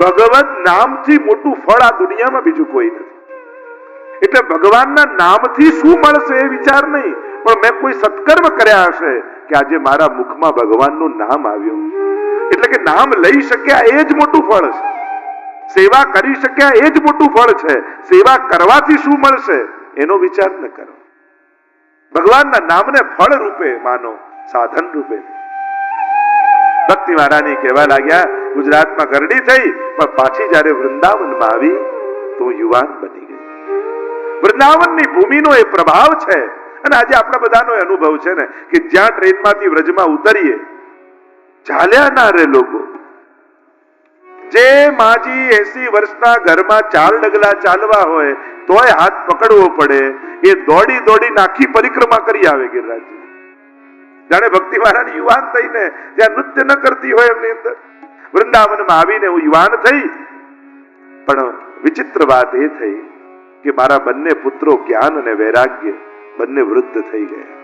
ભગવત નામથી મોટું ફળ આ દુનિયામાં બીજું કોઈ નથી. એટલે ભગવાનના નામથી શું મળશે એ વિચાર નહીં. પણ મેં કોઈ સત્કર્મ કર્યા હશે કે આજે મારા મુખમાં ભગવાનનું નામ આવ્યું. એટલે કે નામ લઈ શક્યા એ જ મોટું ફળ છે. સેવા કરી શક્યા એ જ મોટું ફળ છે. સેવા કરવાથી શું મળશે એનો વિચાર ન કરો. ભગવાનના નામને ફળ રૂપે માનો સાધન રૂપે. ભક્તિ મહારાણી કહેવા લાગ્યા, ગુજરાતમાં ગરડી થઈ, પણ પાછી જ્યારે વૃંદાવનમાં આવી, તો યુવાન બની ગઈ. વૃંદાવનની ભૂમિનો એ પ્રભાવ છે, અને આજે આપણા બધાનો અનુભવ છે ને, કે જ્યાં ટ્રેનમાંથી વ્રજમાં ઉતરીએ ચાલ્યા ના રે લોકો. જે માજી એસી વર્ષના ઘરમાં ચાર ડગલા ચાલવા હોય, તોય હાથ પકડવો પડે, એ દોડી દોડી નાખી પરિક્રમા કરી આવે ગિરિરાજજી. જાણે ભક્તિ મહારાણી યુવાન થઈને ત્યાં નૃત્ય ન કરતી હોય એમની અંદર. વૃંદાવનમાં આવીને હું યુવાન થઈ. પણ વિચિત્ર વાત એ થઈ કે મારા બંને પુત્રો જ્ઞાન અને વૈરાગ્ય બંને વૃદ્ધ થઈ ગયા.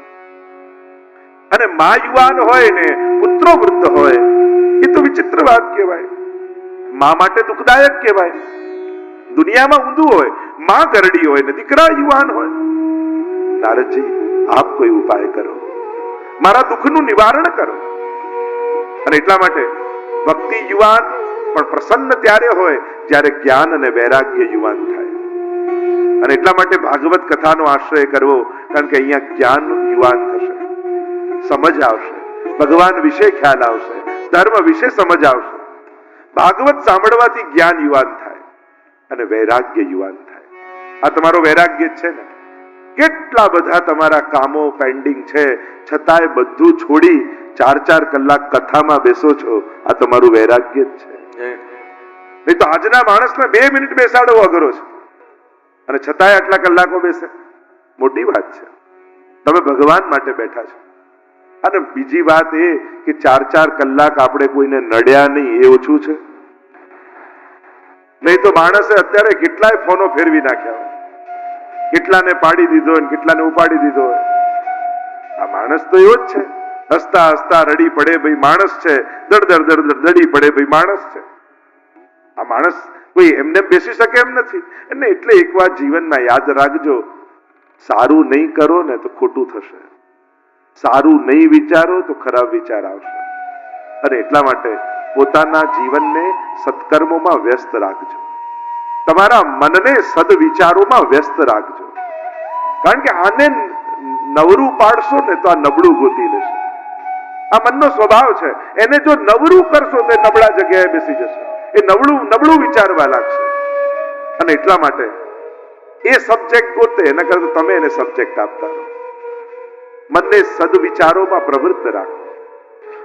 અને મા યુવાન હોય ને પુત્રો વૃદ્ધ હોય, એ તો વિચિત્ર વાત કહેવાય. મા માટે દુઃખદાયક કહેવાય. દુનિયામાં ઊંધું હોય, મા ગરડી હોય ને દીકરા યુવાન હોય. નારદજી, આપ કોઈ ઉપાય કરો. મારા દુઃખનું નિવારણ કરો. અને એટલા માટે ભક્તિ યુવાન પણ પ્રસન્ન ત્યારે હોય જ્યારે જ્ઞાન અને વૈરાગ્ય યુવાન થાય. અને એટલા માટે ભાગવત કથાનો આશ્રય કરવો, કારણ કે અહીંયા જ્ઞાન યુવાન થશે. સમજ આવશે. ભગવાન વિશે ખ્યાલ આવશે. ધર્મ વિશે સમજ આવશે. ભાગવત સાંભળવાથી જ્ઞાન યુવાન થાય અને વૈરાગ્ય યુવાન થાય. આ તમારો વૈરાગ્ય છે ને? કેટલા બધા તમારા કામો પેન્ડિંગ છે. છતાંય બધું છોડી ચાર ચાર કલાક કથામાં બેસો છો. આ તમારું વૈરાગ્ય જ છે. નહીં તો આજના માણસને બે મિનિટ બેસાડવો અઘરો છે. અને છતાંય આટલા કલાકો બેસે. મોટી વાત છે. તમે ભગવાન માટે બેઠા છો. અને બીજી વાત એ કે ચાર ચાર કલાક આપણે કોઈને નડ્યા નહીં એ ઓછું છે. નહીં તો માણસે અત્યારે કેટલાય ફોનો ફેરવી નાખ્યા હોય. કેટલાને પાડી દીધો ને કેટલાને ઉપાડી દીધો હોય. આ માણસ તો એવો જ છે. હસતા હસતા રડી પડે ભાઈ માણસ છે. દડ દડ દડ પડે ભાઈ માણસ છે. આ માણસ કોઈ એમને બેસી શકે એમ નથી. અને એટલે એક વાત જીવનમાં યાદ રાખજો. સારું નહીં કરો ને તો ખોટું થશે. સારું નહીં વિચારો તો ખરાબ વિચાર આવશે. અને એટલા માટે પોતાના જીવનને સત્કર્મોમાં વ્યસ્ત રાખજો. તમારા મનને સદવિચારોમાં વ્યસ્ત રાખજો. કારણ કે આને નવરું પાડશો ને તો આ નબળું ગોતી લેશે. આ મનનો સ્વભાવ છે. એને જો નવરું કરશો તો નબળા જગ્યાએ બેસી જશે. એ નબળું નબળું વિચારવા લાગશે. અને એટલા માટે એ સબ્જેક્ટ ગોતે એના કરતા તમે એને સબ્જેક્ટ આપતા રહો. મનને સદવિચારોમાં પ્રવૃત્ત રાખો.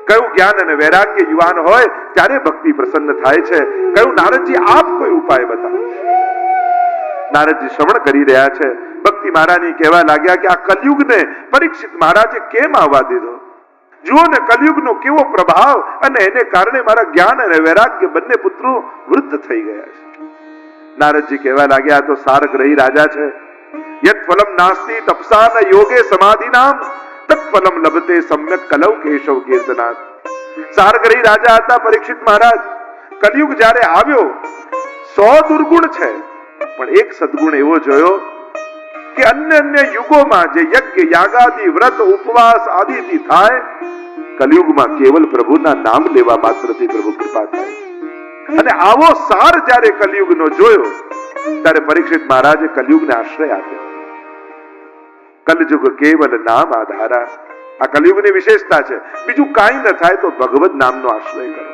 કયું જ્ઞાન અને વૈરાગ્ય યુવાન હોય, ત્યારે ભક્તિ પ્રસન્ન થાય છે. કયું નારદજી આપ કોઈ ઉપાય બતાવો નારદજી શ્રવણ કરી રહ્યા છે. ભક્તિ મહારાની કહેવા લાગ્યા કે આ કલયુગને પરીક્ષિત મહારાજે કેમ આવવા દીધો? જુઓ ને, કલયુગનો કેવો પ્રભાવ અને એને કારણે મારા જ્ઞાન અને વૈરાગ્ય બંને પુત્રો વૃદ્ધ થઈ ગયા છે. નારદજી કહેવા લાગ્યા તો સારગ્રહી રાજા છે. યત ફલમ નાસ્તિ તપસા યોગે સમાધિનામ. તત્ફલમ લભતે સમ્યક કલવ કેશવ કીર્તનાથ સારગરી રાજા હતા પરીક્ષિત મહારાજ કલયુગ જ્યારે આવ્યો સો દુર્ગુણ છે પણ એક સદગુણ એવો જોયો કે અન્ય અન્ય યુગોમાં જે યજ્ઞ યાગાદી વ્રત ઉપવાસ આદિથી થાય કલયુગમાં કેવલ પ્રભુના નામ લેવા માત્રથી પ્રભુ કૃપા થાય અને આવો સાર જ્યારે કલયુગનો જોયો ત્યારે પરીક્ષિત મહારાજે કલયુગને આશ્રય આપ્યો કલયુગ કેવલ નામ આધારા. આ કલયુગની વિશેષતા છે. બીજું કાંઈ ન થાય તો ભગવત નામનો આશ્રય કરો.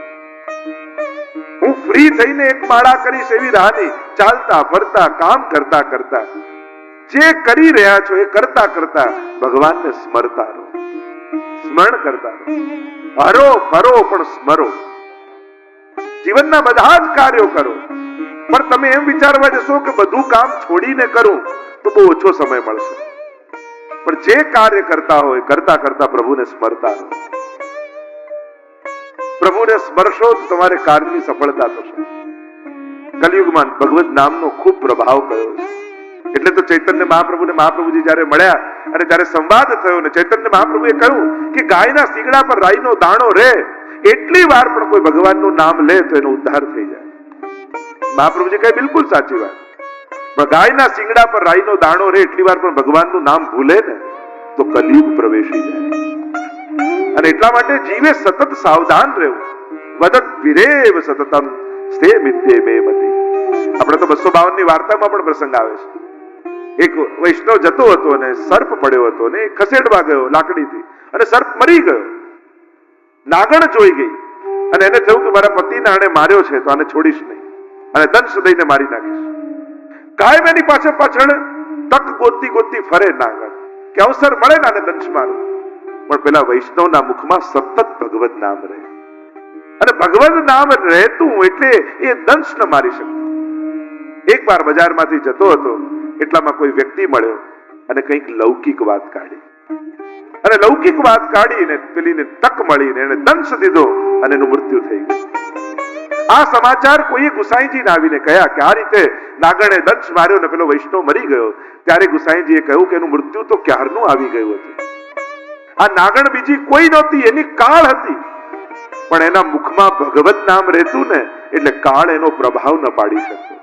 હું ફ્રી થઈને એક માળા કરીશ એવી રાહની. ચાલતા, ફરતા, કામ કરતા કરતા. જે કરી રહ્યા છો એ કરતા કરતા ભગવાનને સ્મરતા રહો. સ્મરણ કરતા રહો. હરો ફરો, પણ સ્મરો. જીવનના બધા જ કાર્યો કરો. પણ તમે એમ વિચારવા જશો કે બધું કામ છોડીને કરું, તો બહુ ઓછો સમય મળશે. પણ જે કાર્ય કરતા હોય, કરતા કરતા પ્રભુને સ્મરતા પ્રભુને સ્મરશો તો તમારે કાર્યની સફળતા થશે. કલયુગમાં ભગવત નામનો ખૂબ પ્રભાવ છે. એટલે તો ચૈતન્ય મહાપ્રભુને મહાપ્રભુજી જ્યારે મળ્યા અને જ્યારે સંવાદ થયો ને ચૈતન્ય મહાપ્રભુએ કહ્યું કે ગાયના સીગડા પર રાઈનો દાણો રે, એટલી વાર પણ કોઈ ભગવાનનું નામ લે તો એનો ઉદ્ધાર થઈ જાય. મહાપ્રભુજી કહે, બિલકુલ સાચી વાત. ગાયના શિંગડા પર રાઈનો દાણો રે, એટલી વાર પણ ભગવાનનું નામ ભૂલે ને, તો કલયુગ પ્રવેશી જાય. અને એટલા માટે જીવે સતત સાવધાન રહેવું. વદત વિરેવ સતતમ સ્તે મિત્તે મે મતિ. આપણે તો બસો બાવનની વાર્તામાં પણ પ્રસંગ આવે છે. એક વૈષ્ણવ જતો હતો અને સર્પ પડ્યો હતો ને, ખસેડવા ગયો લાકડીથી. અને સર્પ મરી ગયો. નાગણ જોઈ ગઈ. અને એને થયું કે મારા પતિને આણે માર્યો છે, તો આને છોડીશ નહીં. અને દંશ દઈને મારી નાખીશ. કાયમ એની પાછળ પાછળ તક ગોતી ગોતી ફરે નાગણ કે અવસર મળે ને આને દંશ મારું પણ પેલા વૈષ્ણવના મુખમાં સતત ભગવત નામ રહે. અને ભગવત નામ રહેતું એટલે એ દંશ ન મારી શકતું. એક વાર બજારમાંથી જતો હતો, એટલામાં કોઈ વ્યક્તિ મળ્યો અને કંઈક લૌકિક વાત કાઢી. અને લૌકિક વાત કાઢીને પેલીને તક મળીને એને દંશ દીધો અને એનું મૃત્યુ થઈ ગયું. આ સમાચાર કોઈએ ગુસાઈજીને આવીને કહ્યા કે આ રીતે નાગણે દંશ માર્યો ને પેલો વૈષ્ણવ મરી ગયો. ત્યારે ગુસાઈજીએ કહ્યું કે એનું મૃત્યુ તો ક્યારનું આવી ગયું હતું. આ નાગણ બીજી કોઈ નહોતી, એની કાળ હતી. પણ એના મુખમાં ભગવત નામ રહેતું ને, એટલે કાળ એનો પ્રભાવ ન પાડી શકતો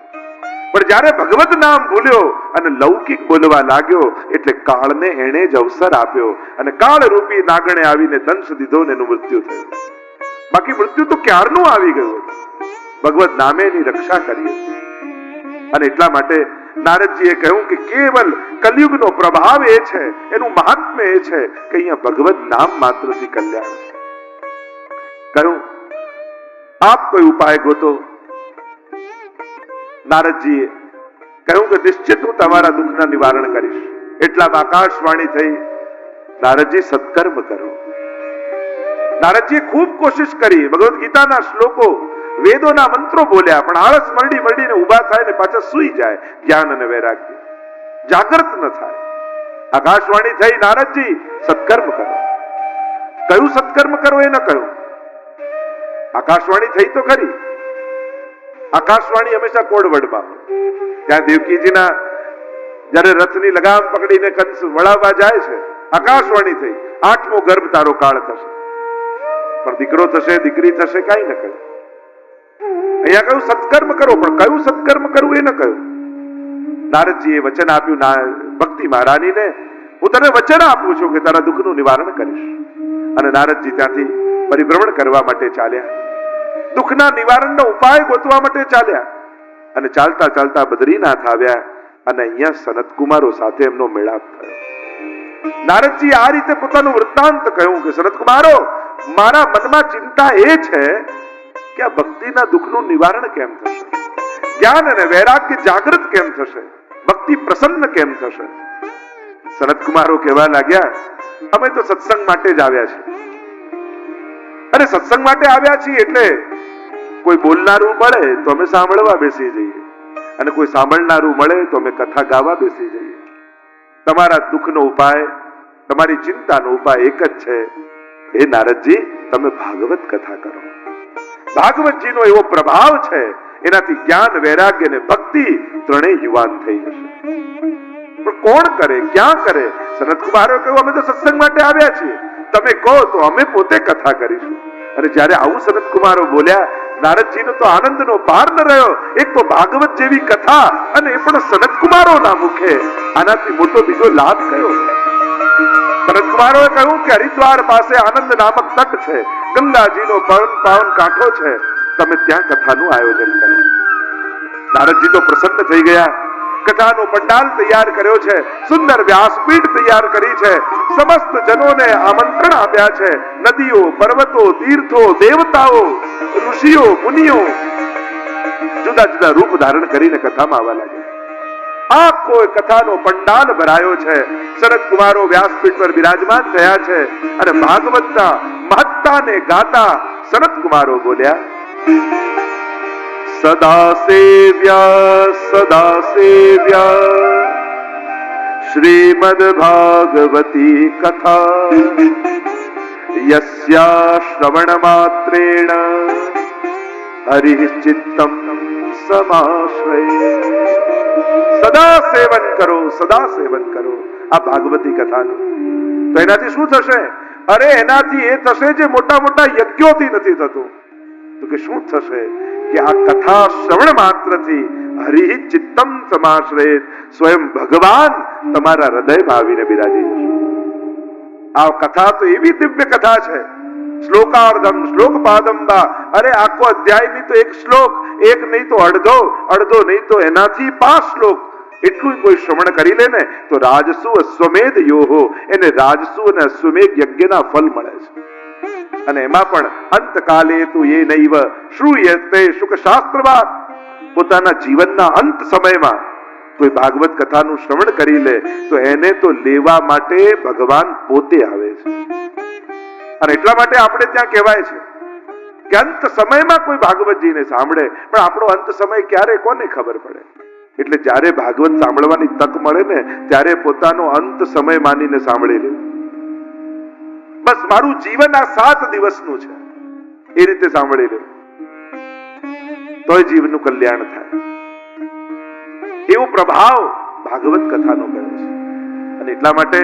પણ જ્યારે ભગવત નામ ભૂલ્યો અને લૌકિક બોલવા લાગ્યો, એટલે કાળને એણે જ અવસર આપ્યો અને કાળ રૂપી નાગણે આવીને દંશ દીધો ને એનું મૃત્યુ થયું. બાકી મૃત્યુ તો ક્યારનું આવી ગયું હતું? ભગવત નામેની રક્ષા કરીએ અને એટલા માટે નારદજીએ કહ્યું કે કેવલ કલયુગનો પ્રભાવ એ છે, એનું મહાત્મ્ય એ છે કે અહીંયા ભગવત નામ માત્રથી કલ્યાણ છે. કહ્યું, આપ કોઈ ઉપાય ગોતો? નારદજીએ કહ્યું કે નિશ્ચિત હું તમારા દુઃખના નિવારણ કરીશ. એટલા આકાશવાણી થઈ નારદજી સત્કર્મ કરો નારદજીએ ખૂબ કોશિશ કરી. ભગવદ્ ગીતાના શ્લોકો વેદોના મંત્રો બોલ્યા, પણ આળસ મરડી મરડીને ઊભા થાય ને પાછા સૂઈ જાય જ્ઞાન અને વૈરાગ્ય. જાગૃત ન થાય. આકાશવાણી થઈ, નારદજી, સત્કર્મ કરો. કયું સત્કર્મ કરો એ ન કહ્યું આકાશવાણી થઈ તો ખરી. આકાશવાણી હંમેશા કોડવડમાં ત્યાં દેવકીજીના જ્યારે રથની લગામ પકડીને કંસ વળાવવા જાય છે, આકાશવાણી થઈ. આઠમો ગર્ભ તારો કાળ થશે. પણ દીકરો થશે, દીકરી થશે, કાંઈ ન કહ્યું અહીંયા કહ્યું, સત્કર્મ કરો. પણ કયું સત્કર્મ કરવું એ ન કહ્યું. નારદજીએ વચન આપ્યું, ના, ભક્તિ મહારાણીને હું તને વચન આપું છું કે તારા દુઃખનું નિવારણ કરીશ. અને નારદજી ત્યાંથી પરિભ્રમણ કરવા માટે ચાલ્યા. દુઃખના નિવારણનો ઉપાય ગોતવા માટે ચાલ્યા. અને ચાલતા ચાલતા બદ્રીનાથ આવ્યા અને અહીંયા સનતકુમારો સાથે એમનો મેળાપ થયો. નારદજી આ રીતે પોતાનું વૃત્તાંત કહ્યું કે, સનતકુમારો, મારા મનમાં ચિંતા એ છે કે આ ભક્તિના દુઃખનું નિવારણ કેમ થશે? જ્ઞાન અને વૈરાગ્ય જાગૃત કેમ થશે? ભક્તિ પ્રસન્ન કેમ થશે? સનત કુમારો કહેવા લાગ્યા, અમે તો સત્સંગ માટે જ આવ્યા છીએ. અને સત્સંગ માટે આવ્યા છીએ એટલે કોઈ બોલનારું મળે તો અમે સાંભળવા બેસી જઈએ. અને કોઈ સાંભળનારું મળે તો અમે કથા ગાવા બેસી જઈએ. તમારા દુઃખનો ઉપાય, તમારી ચિંતાનો ઉપાય એક જ છે. હે નારદજી, તમે ભાગવત કથા કરો. ભાગવતજીનો એવો પ્રભાવ છે, એનાથી જ્ઞાન, વૈરાગ્ય અને ભક્તિ ત્રણેય યુવાન થઈ જશે. પણ કોણ કરે, ક્યાં કરે? સનત કુમારે કહ્યું અમે તો સત્સંગ માટે આવ્યા છીએ. તમે કહો તો અમે પોતે કથા કરીશું. અને જ્યારે આવું સનત કુમારો બોલ્યા, નારદજીનો તો આનંદનો પાર ન રહ્યો, એક તો ભાગવત જેવી કથા અને એ પણ સનત કુમારોના મુખે. આનાથી મોટો બીજો લાભ કયો? સનત કુમારોએ કહ્યું કે હરિદ્વાર પાસે આનંદ નામક તટ છે. ગંગાજીનો પાવન પાવન કાંઠો છે. તમે ત્યાં કથાનું આયોજન કરો. નારદજી તો પ્રસન્ન થઈ ગયા. કથાનો પંડાલ તૈયાર કર્યો છે. સુંદર વ્યાસપીઠ તૈયાર કરી છે. સમસ્ત જનોને આમંત્રણ આપ્યા છે. નદીઓ, પર્વતો, તીર્થો, દેવતાઓ, ઋષિઓ, મુનિઓ જુદા જુદા રૂપ ધારણ કરીને કથામાં આવવા લાગ્યા. આખો કથાનો પંડાલ ભરાયો છે. શરદ કુમારો વ્યાસપીઠ પર બિરાજમાન થયા છે અને ભાગવતના મહત્તાને ગાતા શરદ કુમારો બોલ્યા, સદા સેવ્યા સદા સેવ્યા, શ્રીમદ ભાગવતી કથા, યસ્યા શ્રવણ માત્રેણ હરિ ચિત્તમ સમાશ્રય. સદા સેવન કરો, સદા સેવન કરો. આ ભાગવતી કથાનું. તો એનાથી શું થશે? અરે એનાથી એ થશે જે મોટા મોટા યજ્ઞોથી નથી થતું. તો કે શું થશે? કે આ કથા શ્રવણ માત્રથી હરિ ચિત્તમ સમાશ્રય સ્વયં ભગવાન તમારા હૃદય ભાવીને બિરાજી જશે. આ કથા તો એવી દિવ્ય કથા છે. શ્લોકાર્ધમ શ્લોક પાદંબા અરે આખો અધ્યાયની તો એક શ્લોક એક નહીં તો અડધો અડધો નહીં તો એનાથી પાંચ શ્લોક. એટલું કોઈ શ્રવણ કરી લે ને, તો રાજસુ અશ્વમેધ યોહો. એને રાજસુ અને અશ્વમેધ યજ્ઞના ફલ મળે છે. અને એમાં પણ અંતકાલે તું એ નૈવ શ્રુયતે શુક શાસ્ત્રવાદ પોતાના જીવનના અંત સમયમાં કોઈ ભાગવત કથાનું શ્રવણ કરી લે, તો એને તો લેવા માટે ભગવાન પોતે આવે છે. અને એટલા માટે આપણે ત્યાં કહેવાય છે કે અંત સમયમાં કોઈ ભાગવતજીને સાંભળે? પણ આપણો અંત સમય ક્યારે કોને ખબર પડે? એટલે જ્યારે ભાગવત સાંભળવાની તક મળે ને, ત્યારે પોતાનો અંત સમય માનીને સાંભળી લેવું બસ મારું જીવન આ સાત દિવસનું છે. એ રીતે સાંભળી લેવું તોય જીવનું કલ્યાણ થાય. એવો પ્રભાવ ભાગવત કથાનો કહે છે. અને એટલા માટે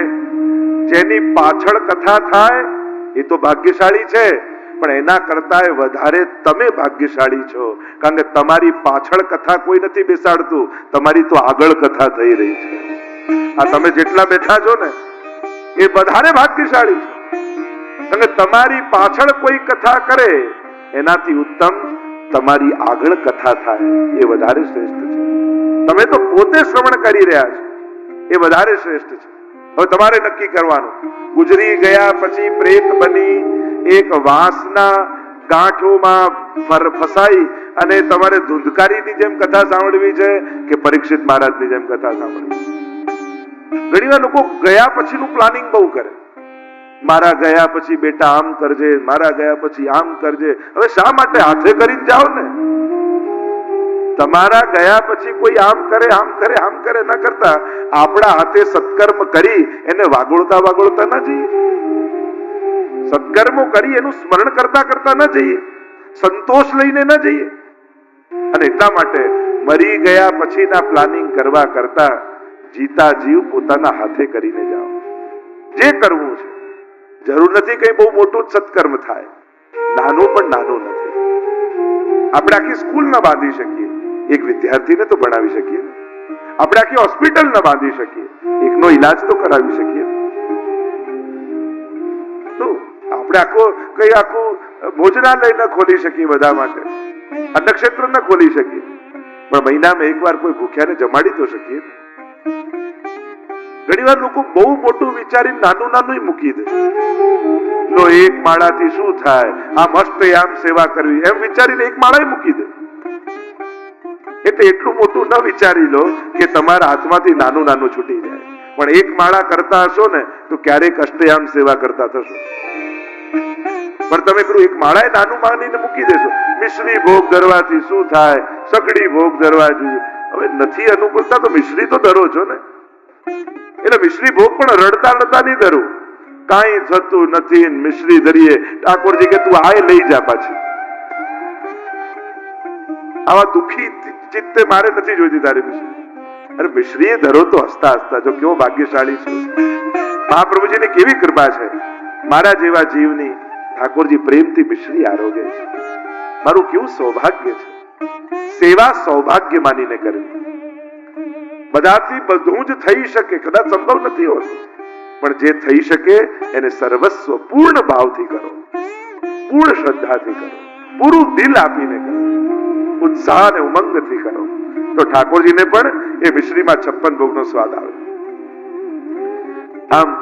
જેની પાછળ કથા થાય, એ તો ભાગ્યશાળી છે. પણ એના કરતા વધારે તમે ભાગ્યશાળી છો. કારણ કે તમારી પાછળ કથા કોઈ નથી બેસાડતું. તમારી તો આગળ કથા થઈ રહી છે. આ તમે જેટલા બેઠા છો ને, એ વધારે ભાગ્યશાળી છે. કે તમારી પાછળ કોઈ કથા કરે, એનાથી ઉત્તમ તમારી આગળ કથા થાય. એ વધારે શ્રેષ્ઠ છે. તમે તો પોતે શ્રવણ કરી રહ્યા છો. એ વધારે શ્રેષ્ઠ છે. હવે તમારે નક્કી કરવાનું. ગુજરી ગયા પછી પ્રેત બની, એક વાંસના ગાંઠોમાં ફર ફસાઈ અને તમારે ધુંધકારીની જેમ કથા સાંભળવી છે કે પરીક્ષિત મહારાજની જેમ કથા સાંભળવી? ઘણીવાર લોકો ગયા પછીનું પ્લાનિંગ બહુ કરે. મારા ગયા પછી બેટા આમ કરજે, મારા ગયા પછી આમ કરજે. હવે શા માટે હાથે કરીને જાઓ ને? તમારા ગયા પછી કોઈ આમ કરે આમ કરે આમ કરે ન કરતા આપણા હાથે સત્કર્મ કરી એને વાગોળતા વાગોળતા ન જઈએ. સત્કર્મો કરી એનું સ્મરણ કરતા કરતા ન જઈએ. સંતોષ લઈને ન જઈએ. અને એટલા માટે મરી ગયા પછીના પ્લાનિંગ કરવા કરતા જીતા જીવ પોતાના હાથે કરીને જાઓ. જે કરવું છે, જરૂર નથી કઈ બહુ મોટું સત્કર્મ થાય. નાનું પણ નાનું નથી. આપણે આખી સ્કૂલ ના બાંધી શકીએ. એક વિદ્યાર્થીને તો ભણાવી શકીએ. આપણે આખી હોસ્પિટલ ન બાંધી શકીએ. એકનો ઈલાજ તો કરાવી શકીએ. તો આપણે આખો કઈ આખું ભોજનાલય ન ખોલી શકીએ બધા માટે. અન્નક્ષેત્ર ન ખોલી શકીએ. પણ મહિનામાં એકવાર કોઈ ભૂખ્યાને જમાડી તો શકીએ. ઘણીવાર લોકો બહુ મોટું વિચારી નાનું નાનું મૂકી દે. નો એક માળાથી શું થાય? આ મસ્ત આમ સેવા કરવી. એમ વિચારીને એક માળા મૂકી દે. એટલે એટલું મોટું ન વિચારી લો કે તમારા હાથમાંથી નાનું નાનું છૂટી જાય. પણ એક માળા કરતા હશો ને, તો ક્યારેક અષ્ટયામ સેવા કરતા થશો. પણ તમે પેલું એક માળા નાનું માનીને મૂકી દેશો. મિશ્રી ભોગ ધરવાથી શું થાય? સકડી ભોગ ધરવા જોઈએ. હવે નથી અનુકૂળતા તો મિશ્રી તો ધરો છો ને. એટલે મિશ્રી ભોગ પણ રડતા રડતા નહીં ધરું. કાંઈ થતું નથી મિશ્રી ધરીએ. ઠાકોરજી કે તું આય લઈ જા પાછી. આવા દુખી ચિત્તે મારે નથી જોઈતી તારી મિશ્રી. અરે મિશ્રીએ ધરો તો હસતા હસતા, જો કેવો ભાગ્યશાળી છું. મહાપ્રભુજીની કેવી કૃપા છે? મારા જેવા જીવની ઠાકોરજી પ્રેમથી મિશ્રી આરોગ્ય છે. મારું કેવું સૌભાગ્ય છે? સેવા સૌભાગ્ય માનીને કરવી બધાથી બધું જ થઈ શકે, કદાચ સંભવ નથી હોતું. પણ જે થઈ શકે, એને સર્વસ્વ પૂર્ણ ભાવથી કરો. પૂર્ણ શ્રદ્ધાથી કરો. પૂરું દિલ આપીને કરો. ઉત્સાહ અને ઉમંગથી કરો. તો ઠાકોરજીને પણ એ મિશ્રીમાં છપ્પન ભોગનો સ્વાદ આવે. આમ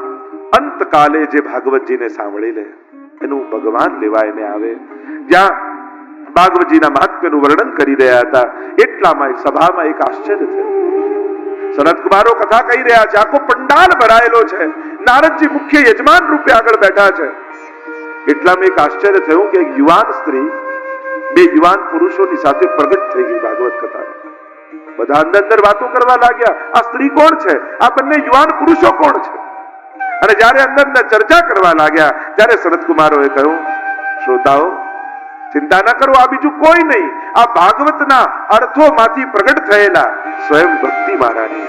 અંતકાલે જે ભાગવતજીને સાંભળી લે, એનું ભગવાન લેવાયને આવે. જ્યાં ભાગવતજીના મહાત્મ્યનું વર્ણન કરી રહ્યા હતા, એટલામાં સભામાં એક આશ્ચર્ય થયું. સનત કુમારો કથા કહી રહ્યા છે, આખો પંડાલ ભરાયેલો છે. નારદજી મુખ્ય યજમાન રૂપે આગળ બેઠા છે. એટલામાં એક આશ્ચર્ય થયું કે એક યુવાન સ્ત્રી બે યુવાન પુરુષોની સાથે પ્રગટ થઈ ગઈ ભાગવત કથા બધા અંદર અંદર વાતો કરવા લાગ્યા, આ સ્ત્રી કોણ છે? આ બંને યુવાન પુરુષો કોણ છે? અને જ્યારે અંદર અંદર ચર્ચા કરવા લાગ્યા, ત્યારે સનત કુમારોએ કહ્યું, શ્રોતાઓ, ચિંતા ન કરો, આ બીજું કોઈ નહીં. આ ભાગવતના અર્થોમાંથી પ્રગટ થયેલા સ્વયં ભક્તિ મહારાણી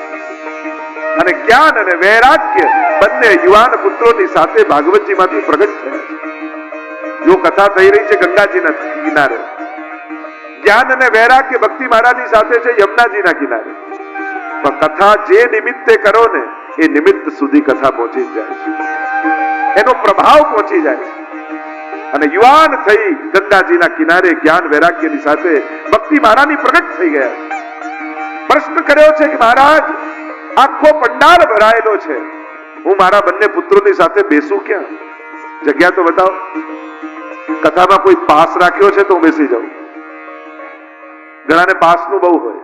અને જ્ઞાન અને વૈરાગ્ય બંને યુવાન પુત્રોની સાથે ભાગવતજીમાંથી પ્રગટ થયા જો કથા થઈ રહી છે ગંગાજીના કિનારે જ્ઞાન અને વૈરાગ્ય ભક્તિ મહારાજની સાથે છે યમુનાજીના કિનારે. પણ કથા જે નિમિત્તે કરો ને, એ નિમિત્ત સુધી કથા પહોંચી જાય છે. એનો પ્રભાવ પહોંચી જાય છે. અને યુવાન થઈ ગંગાજીના કિનારે જ્ઞાન વૈરાગ્યની સાથે ભક્તિ મહારાજની પ્રગટ થઈ ગયા પ્રશ્ન કર્યો છે કે મહારાજ, આખો પંડાલ ભરાયેલો છે. હું મારા બંને પુત્રોની સાથે બેસું ક્યાં? જગ્યા તો બતાવો. કથામાં કોઈ પાસ રાખ્યો છે તો હું બેસી જાઉં. ઘણાને પાસનું બહુ હોય.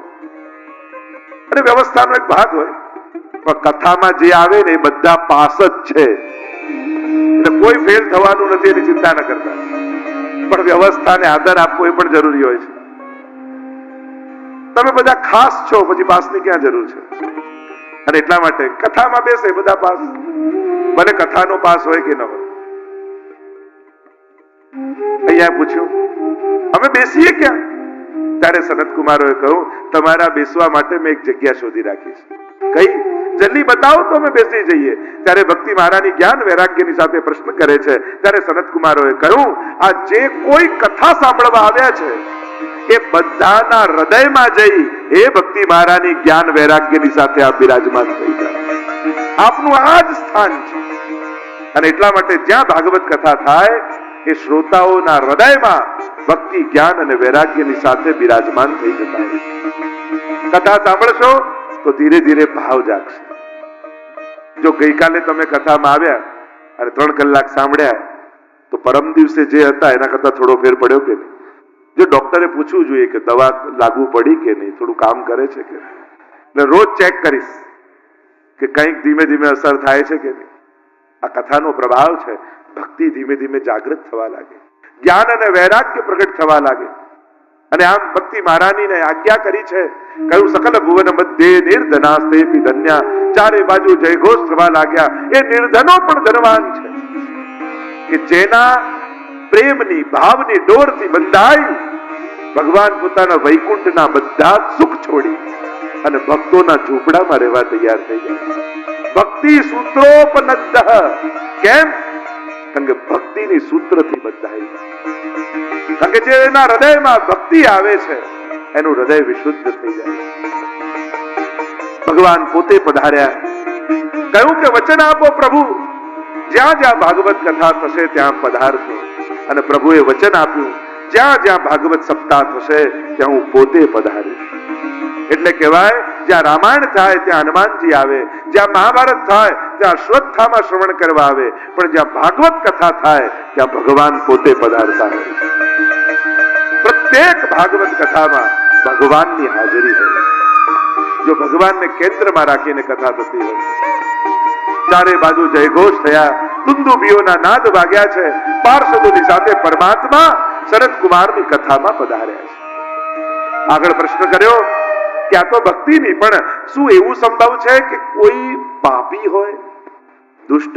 અને વ્યવસ્થાનો એક ભાગ હોય. પણ કથામાં જે આવે ને એ બધા પાસ જ છે. એટલે કોઈ ફેલ થવાનું નથી, એની ચિંતા ન કરતા. પણ વ્યવસ્થાને આદર આપવો એ પણ જરૂરી હોય છે. તમે બધા ખાસ છો, પછી પાસની ક્યાં જરૂર છે? અને એટલા માટે કથામાં બેસે બધા પાસ. ભલે કથાનો પાસ હોય કે ન હોય. અહીંયા પૂછ્યું, અમે બેસીએ ક્યાં? ત્યારે સનત કુમારોએ કહ્યું, તમારા બેસવા માટે મેં એક જગ્યા શોધી રાખી કઈ? જલ્દી બતાવો તો અમે બેસી જઈએ. ત્યારે ભક્તિ મહારાની જ્ઞાન વૈરાગ્યની સાથે પ્રશ્ન કરે છે. ત્યારે સનત કુમારોએ કહ્યું, આ જે કોઈ કથા સાંભળવા આવ્યા છે, એ બધાના હૃદયમાં જઈ એ ભક્તિ મહારાની જ્ઞાન વૈરાગ્યની સાથે આપ બિરાજમાન થઈ જાય આપનું આ જ સ્થાન છે. અને એટલા માટે જ્યાં ભાગવત કથા થાય, એ શ્રોતાઓના હૃદયમાં ભક્તિ, જ્ઞાન અને વૈરાગ્યની સાથે બિરાજમાન થઈ જતા કથા સાંભળશો તો ધીરે ધીરે ભાવ જાગશે. જો ગઈકાલે તમે કથામાં આવ્યા અને ત્રણ કલાક સાંભળ્યા, તો પરમ દિવસે જે હતા એના કરતા થોડો ફેર પડ્યો કે નહીં? જો ડોક્ટરે પૂછવું જોઈએ કે દવા લાગુ પડી કે નહીં, થોડું કામ કરે છે કે એટલે રોજ ચેક કરીશ કે કંઈક ધીમે ધીમે અસર થાય છે કે નહીં? આ કથાનો પ્રભાવ છે, ભક્તિ ધીમે ધીમે જાગૃત થવા લાગે. જ્ઞાન અને વૈરાગ્ય પ્રગટ થવા લાગે. અને આમ ભક્તિ મહારાણીને આજ્ઞા કરી છે, કહ્યું, સકલ ભુવન મધ્યે નિર્ધનાસ્તે ધન્યા. ચારે બાજુ જયઘોષ થવા લાગ્યા. એ નિર્ધનો પણ ધનવાન છે. કે જેના પ્રેમની, ભાવની ડોરથી બંધાઈ ભગવાન પોતાના વૈકુંઠના બધા સુખ છોડી અને ભક્તોના ઝૂંપડામાં રહેવા તૈયાર થઈ ગયા. ભક્તિ સૂત્રોપનદ્ધ. કેમ? કારણ કે ભક્તિની સૂત્રથી બંધાયેલા કારણ કે જેના હૃદયમાં ભક્તિ આવે છે, એનું હૃદય વિશુદ્ધ થઈ જાય ભગવાન પોતે પધાર્યા. કહ્યું કે, વચન આપો પ્રભુ. જ્યાં જ્યાં ભાગવત કથા થશે, ત્યાં પધારશો. અને પ્રભુએ વચન આપ્યું. જ્યાં જ્યાં ભાગવત સપ્તાહ થશે, ત્યાં હું પોતે પધારીશ. એટલે કહેવાય, જ્યાં રામાયણ થાય ત્યાં હનુમાનજી આવે, જ્યાં મહાભારત થાય ત્યાં અશ્વત્થામાં શ્રવણ કરવા આવે, પણ જ્યાં ભાગવત કથા થાય ત્યાં ભગવાન પોતે પધારતા હોય. પ્રત્યેક ભાગવત કથામાં ભગવાનની હાજરી હોય. જો ભગવાનને કેન્દ્રમાં રાખીને કથા થતી હોય. ચારે બાજુ જયઘોષ થયા તુંદુબીઓના નાદ વાગ્યા છે, પાર્ષદોની સાથે પરમાત્મા શરદ કુમારની કથામાં પધાર્યા છે. આગળ પ્રશ્ન કર્યો આ તો ભક્તિ નહીં પણ શું એવું સંભવ છે કે કોઈ પાપી હોય? દુષ્ટ